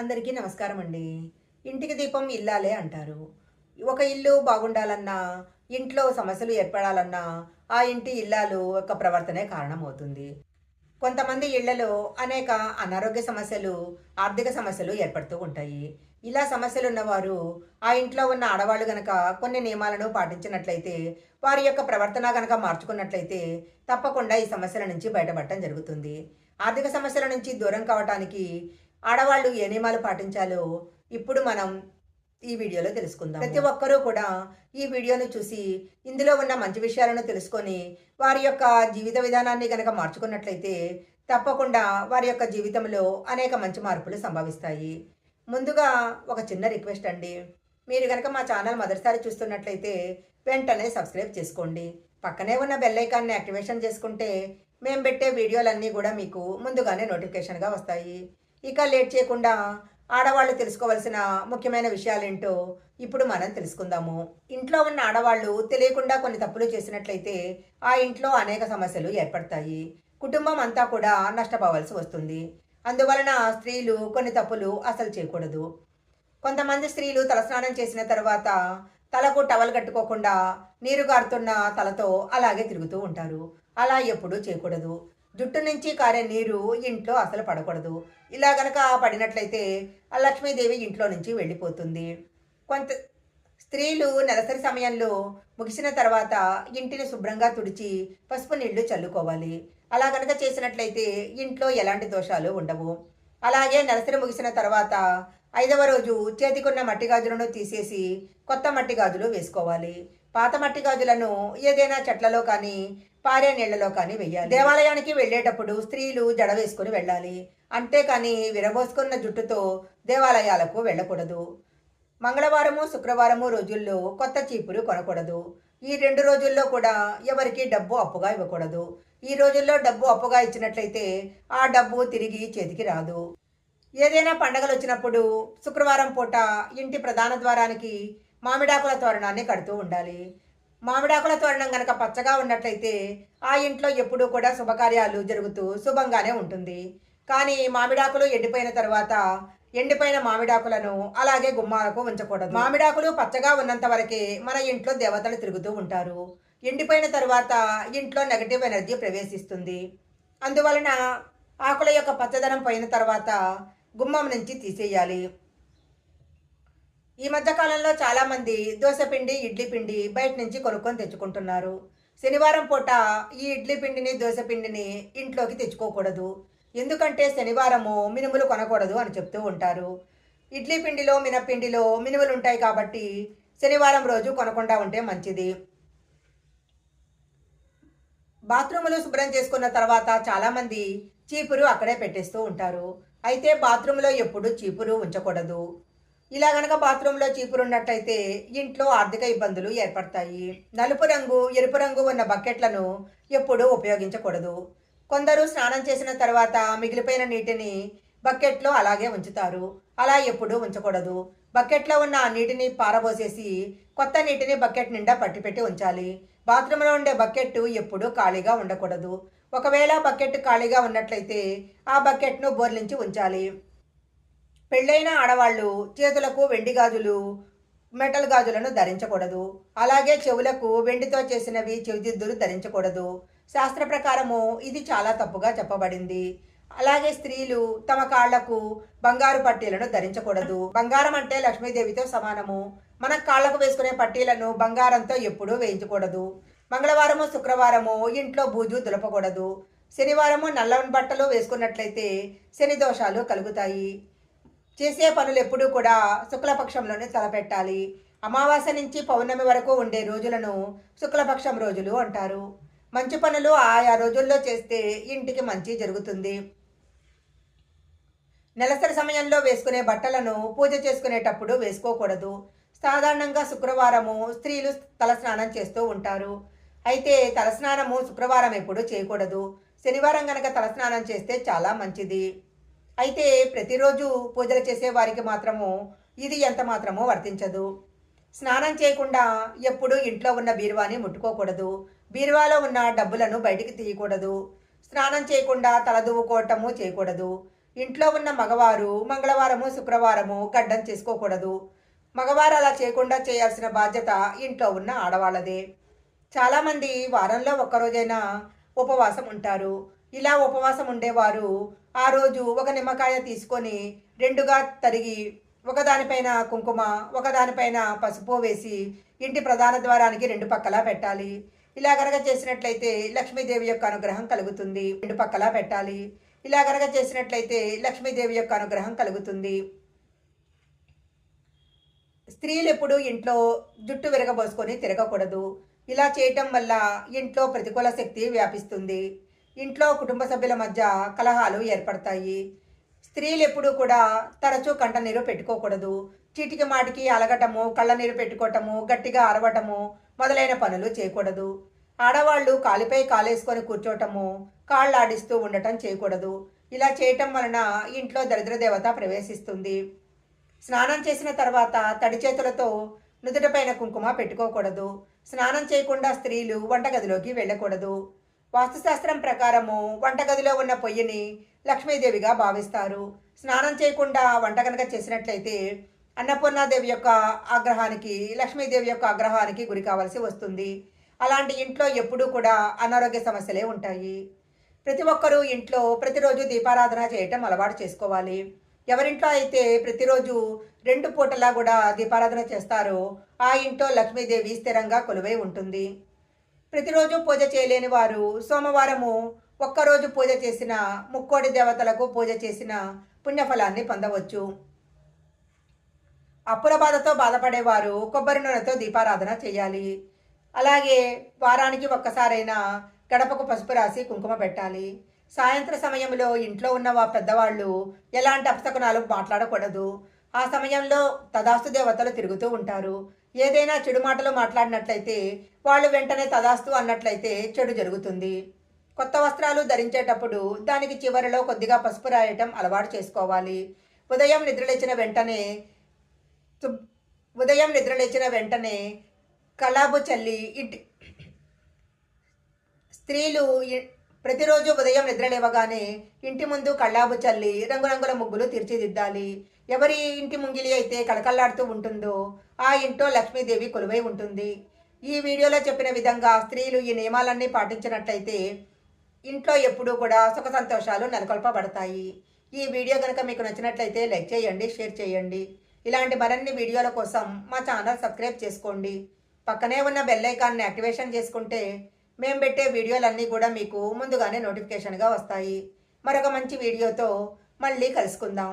అందరికీ నమస్కారం అండి ఇంటికి దీపం ఇల్లాలే అంటారు. ఒక ఇల్లు బాగుండాలన్నా ఇంట్లో సమస్యలు ఏర్పడాలన్నా ఆ ఇంటి ఇల్లాలు యొక్క ప్రవర్తనే కారణమవుతుంది. కొంతమంది ఇళ్ళలో అనేక అనారోగ్య సమస్యలు ఆర్థిక సమస్యలు ఏర్పడుతూ ఉంటాయి. ఇలా సమస్యలు ఉన్నవారు ఆ ఇంట్లో ఉన్న ఆడవాళ్ళు గనక కొన్ని నియమాలను పాటించినట్లయితే వారి యొక్క ప్రవర్తన గనక మార్చుకున్నట్లయితే తప్పకుండా ఈ సమస్యల నుంచి బయటపడటం జరుగుతుంది. ఆర్థిక సమస్యల నుంచి దూరం కావటానికి ఆడవాళ్ళు ఏ నియమాలు పాటించాలో ఇప్పుడు మనం ఈ వీడియోలో తెలుసుకుందాం ప్రతి ఒక్కరూ కూడా ఈ వీడియోను చూసి ఇందులో ఉన్న మంచి విషయాలను తెలుసుకొని వారి యొక్క జీవిత విధానాన్ని కనుక మార్చుకున్నట్లయితే తప్పకుండా వారి యొక్క జీవితంలో అనేక మంచి మార్పులు సంభవిస్తాయి. ముందుగా ఒక చిన్న రిక్వెస్ట్ అండి. మీరు కనుక మా ఛానల్ మొదటిసారి చూస్తున్నట్లయితే వెంటనే సబ్స్క్రైబ్ చేసుకోండి. పక్కనే ఉన్న బెల్ ఐకాన్ని యాక్టివేషన్ చేసుకుంటే మేము పెట్టే వీడియోలన్నీ కూడా మీకు ముందుగానే నోటిఫికేషన్గా వస్తాయి. ఇక లేట్ చేయకుండా ఆడవాళ్ళు తెలుసుకోవాల్సిన ముఖ్యమైన విషయాలేంటో ఇప్పుడు మనం తెలుసుకుందాము. ఇంట్లో ఉన్న ఆడవాళ్ళు తెలియకుండా కొన్ని తప్పులు చేసినట్లయితే ఆ ఇంట్లో అనేక సమస్యలు ఏర్పడతాయి. కుటుంబం అంతా కూడా నష్టపోవాల్సి వస్తుంది. అందువలన స్త్రీలు కొన్ని తప్పులు అసలు చేయకూడదు. కొంతమంది స్త్రీలు తలస్నానం చేసిన తర్వాత తలకు టవల్ కట్టుకోకుండా నీరు గారుతున్న తలతో అలాగే తిరుగుతూ ఉంటారు. అలా ఎప్పుడూ చేయకూడదు. జుట్టు నుంచి కారే నీరు ఇంట్లో అసలు పడకూడదు. ఇలా గనక పడినట్లయితే ఆ లక్ష్మీదేవి ఇంట్లో నుంచి వెళ్ళిపోతుంది. కొంత స్త్రీలు నెలసరి సమయంలో ముగిసిన తర్వాత ఇంటిని శుభ్రంగా తుడిచి పసుపు నీళ్ళు చల్లుకోవాలి. అలా గనక చేసినట్లయితే ఇంట్లో ఎలాంటి దోషాలు ఉండవు. అలాగే నెలసరి ముగిసిన తర్వాత ఐదవ రోజు చేతికున్న మట్టి గాజులను తీసేసి కొత్త మట్టి గాజులు వేసుకోవాలి. పాత మట్టి గాజులను ఏదైనా చెట్లలో కానీ పారే నీళ్ళలో కానీ వెయ్యాలి. దేవాలయానికి వెళ్ళేటప్పుడు స్త్రీలు జడ వేసుకుని వెళ్ళాలి. అంతేకాని విరబోసుకున్న జుట్టుతో దేవాలయాలకు వెళ్ళకూడదు. మంగళవారము శుక్రవారము రోజుల్లో కొత్త చీపురు కొనకూడదు. ఈ రెండు రోజుల్లో కూడా ఎవరికి డబ్బు అప్పుగా ఇవ్వకూడదు. ఈ రోజుల్లో డబ్బు అప్పుగా ఇచ్చినట్లయితే ఆ డబ్బు తిరిగి చేతికి రాదు. ఏదైనా పండగలు వచ్చినప్పుడు శుక్రవారం పూట ఇంటి ప్రధాన ద్వారానికి మామిడాకుల తోరణాన్ని కడుతూ ఉండాలి. మామిడాకుల తోరణం గనక పచ్చగా ఉన్నట్లయితే ఆ ఇంట్లో ఎప్పుడూ కూడా శుభకార్యాలు జరుగుతూ శుభంగానే ఉంటుంది. కానీ మామిడాకులు ఎండిపోయిన తర్వాత ఎండిపోయిన మామిడాకులను అలాగే గుమ్మాలకు ఉంచకూడదు. మామిడాకులు పచ్చగా ఉన్నంత వరకే మన ఇంట్లో దేవతలు తిరుగుతూ ఉంటారు. ఎండిపోయిన తర్వాత ఇంట్లో నెగటివ్ ఎనర్జీ ప్రవేశిస్తుంది. అందువలన ఆకుల యొక్క పచ్చదనం పోయిన తర్వాత గుమ్మం నుంచి తీసేయాలి. ఈ మధ్యకాలంలో చాలామంది దోశ పిండి ఇడ్లీ పిండి బయట నుంచి కొనుక్కొని తెచ్చుకుంటున్నారు. శనివారం పూట ఈ ఇడ్లీ పిండిని దోశ పిండిని ఇంట్లోకి తెచ్చుకోకూడదు. ఎందుకంటే శనివారము మినుములు కొనకూడదు అని చెప్తూ ఉంటారు. ఇడ్లీ పిండిలో మినపిండిలో మినుములు ఉంటాయి కాబట్టి శనివారం రోజు కొనకుండా ఉంటే మంచిది. బాత్రూములు శుభ్రం చేసుకున్న తర్వాత చాలామంది చీపురు అక్కడే పెట్టేస్తూ ఉంటారు. అయితే బాత్రూంలో ఎప్పుడు చీపురు ఉంచకూడదు. ఇలా గనక బాత్రూంలో చీపురు ఉన్నట్టయితే ఇంట్లో ఆర్థిక ఇబ్బందులు ఏర్పడతాయి. నలుపు రంగు ఎరుపు రంగు ఉన్న బకెట్లను ఎప్పుడూ ఉపయోగించకూడదు. కొందరు స్నానం చేసిన తర్వాత మిగిలిపోయిన నీటిని బకెట్లో అలాగే ఉంచుతారు. అలా ఎప్పుడూ ఉంచకూడదు. బకెట్లో ఉన్న ఆ నీటిని పారబోసేసి కొత్త నీటిని బకెట్ నిండా పట్టిపెట్టి ఉంచాలి. బాత్రూంలో ఉండే బకెట్ ఎప్పుడూ ఖాళీగా ఉండకూడదు. ఒకవేళ బకెట్ ఖాళీగా ఉన్నట్లయితే ఆ బకెట్ను బోర్లించి ఉంచాలి. పెళ్ళైన ఆడవాళ్ళు చేతులకు వెండి గాజులు మెటల్ గాజులను ధరించకూడదు. అలాగే చెవులకు వెండితో చేసినవి చెవిదిద్దులు ధరించకూడదు. శాస్త్ర ప్రకారము ఇది చాలా తప్పుగా చెప్పబడింది. అలాగే స్త్రీలు తమ కాళ్ళకు బంగారు పట్టీలను ధరించకూడదు. బంగారం అంటే లక్ష్మీదేవితో సమానము. మన కాళ్ళకు వేసుకునే పట్టీలను బంగారంతో ఎప్పుడూ వేయించకూడదు. మంగళవారము శుక్రవారము ఇంట్లో బూజు దులపకూడదు. శనివారము నల్లని బట్టలు వేసుకున్నట్లయితే శని దోషాలు కలుగుతాయి. చేసే పనులు ఎప్పుడూ కూడా శుక్లపక్షంలోనే తలపెట్టాలి. అమావాస్య నుంచి పౌర్ణమి వరకు ఉండే రోజులను శుక్లపక్షం రోజులు అంటారు. మంచి పనులు ఆయా రోజుల్లో చేస్తే ఇంటికి మంచి జరుగుతుంది. నెలసరి సమయంలో వేసుకునే బట్టలను పూజ చేసుకునేటప్పుడు వేసుకోకూడదు. సాధారణంగా శుక్రవారము స్త్రీలు తలస్నానం చేస్తూ ఉంటారు. అయితే తలస్నానము శుక్రవారం ఎప్పుడు చేయకూడదు. శనివారం గనక తలస్నానం చేస్తే చాలా మంచిది. అయితే ప్రతిరోజు పూజలు చేసేవారికి మాత్రము ఇది ఎంత మాత్రమో వర్తించదు. స్నానం చేయకుండా ఎప్పుడూ ఇంట్లో ఉన్న బీరువాని ముట్టుకోకూడదు. బీరువాలో ఉన్న డబ్బులను బయటికి తీయకూడదు. స్నానం చేయకుండా తలదువ్వుకోవటము చేయకూడదు. ఇంట్లో ఉన్న మగవారు మంగళవారము శుక్రవారము గడ్డం చేసుకోకూడదు. మగవారు అలా చేయకుండా చేయాల్సిన బాధ్యత ఇంట్లో ఉన్న ఆడవాళ్ళదే. చాలామంది వారంలో ఒక్కరోజైనా ఉపవాసం ఉంటారు. ఇలా ఉపవాసం ఉండేవారు ఆ రోజు ఒక నిమ్మకాయ తీసుకొని రెండుగా తరిగి ఒకదానిపైన కుంకుమ ఒకదానిపైన పసుపు వేసి ఇంటి ప్రధాన ద్వారానికి రెండు పక్కలా పెట్టాలి. ఇలా గనక చేసినట్లయితే లక్ష్మీదేవి యొక్క అనుగ్రహం కలుగుతుంది. రెండు పక్కలా పెట్టాలి. ఇలా గనక చేసినట్లయితే లక్ష్మీదేవి యొక్క అనుగ్రహం కలుగుతుంది. స్త్రీలు ఎప్పుడు ఇంట్లో జుట్టు విరగబోసుకొని తిరగకూడదు. ఇలా చేయటం వల్ల ఇంట్లో ప్రతికూల శక్తి వ్యాపిస్తుంది. ఇంట్లో కుటుంబ సభ్యుల మధ్య కలహాలు ఏర్పడతాయి. స్త్రీలు ఎప్పుడూ కూడా తరచూ కంట నీరు పెట్టుకోకూడదు. చీటికి మాటికి అలగటము కళ్ళ నీరు పెట్టుకోవటము గట్టిగా అరవటము మొదలైన పనులు చేయకూడదు. ఆడవాళ్ళు కాలిపై కాలేసుకొని కూర్చోటము కాళ్ళు ఆడిస్తూ ఉండటం చేయకూడదు. ఇలా చేయటం వలన ఇంట్లో దరిద్ర దేవత ప్రవేశిస్తుంది. స్నానం చేసిన తర్వాత తడి చేతులతో నుదుటపైన కుంకుమ పెట్టుకోకూడదు. స్నానం చేయకుండా స్త్రీలు వంటగదిలోకి వెళ్ళకూడదు. వాస్తుశాస్త్రం ప్రకారము వంటగదిలో ఉన్న పొయ్యిని లక్ష్మీదేవిగా భావిస్తారు. స్నానం చేయకుండా వంట కనుక చేసినట్లయితే అన్నపూర్ణాదేవి యొక్క ఆగ్రహానికి లక్ష్మీదేవి యొక్క ఆగ్రహానికి గురి కావాల్సి వస్తుంది. అలాంటి ఇంట్లో ఎప్పుడూ కూడా అనారోగ్య సమస్యలే ఉంటాయి. ప్రతి ఒక్కరూ ఇంట్లో ప్రతిరోజు దీపారాధన చేయటం అలవాటు చేసుకోవాలి. ఎవరింట్లో అయితే ప్రతిరోజు రెండు పూటలా కూడా దీపారాధన చేస్తారో ఆ ఇంట్లో లక్ష్మీదేవి స్థిరంగా కొలువై ఉంటుంది. ప్రతిరోజు పూజ చేయలేని వారు సోమవారము ఒక్కరోజు పూజ చేసిన ముక్కోడి దేవతలకు పూజ చేసిన పుణ్యఫలాన్ని పొందవచ్చు. అప్పుల బాధతో బాధపడేవారు కొబ్బరి నూనెతో దీపారాధన చేయాలి. అలాగే వారానికి ఒక్కసారైనా గడపకు పసుపు రాసి కుంకుమ పెట్టాలి. సాయంత్ర సమయంలో ఇంట్లో ఉన్న వా పెద్దవాళ్ళు ఎలాంటి అపశకునాలు మాట్లాడకూడదు. ఆ సమయంలో తదాస్తు దేవతలు తిరుగుతూ ఉంటారు. ఏదైనా చెడు మాటలు మాట్లాడినట్లయితే వాళ్ళు వెంటనే తదాస్తు అన్నట్లయితే చెడు జరుగుతుంది. కొత్త వస్త్రాలు ధరించేటప్పుడు దానికి చివరిలో కొద్దిగా పసుపు రాయటం అలవాటు చేసుకోవాలి. ఉదయం నిద్రలేచిన వెంటనే ఉదయం నిద్రలేచిన వెంటనే కలాబు చల్లి ఇంటి స్త్రీలు ప్రతిరోజు ఉదయం నిద్రలేవగానే ఇంటి ముందు కళ్ళాబు చల్లి రంగురంగుల ముగ్గులు తీర్చిదిద్దాలి. ఎవరి ఇంటి ముంగిలి అయితే కళకళలాడుతూ ఉంటుందో ఆ ఇంట్లో లక్ష్మీదేవి కొలువై ఉంటుంది. ఈ వీడియోలో చెప్పిన విధంగా స్త్రీలు ఈ నియమాలన్నీ పాటించినట్లయితే ఇంట్లో ఎప్పుడూ కూడా సుఖ సంతోషాలు నెలకొల్పబడతాయి. ఈ వీడియో కనుక మీకు నచ్చినట్లయితే లైక్ చేయండి షేర్ చేయండి. ఇలాంటి మరిన్ని వీడియోల కోసం మా ఛానల్ సబ్స్క్రైబ్ చేసుకోండి. పక్కనే ఉన్న బెల్ ఐకాన్ని యాక్టివేషన్ చేసుకుంటే మేము పెట్టే వీడియోలన్నీ కూడా మీకు ముందుగానే నోటిఫికేషన్గా వస్తాయి. మరొక మంచి వీడియోతో మళ్ళీ కలుసుకుందాం.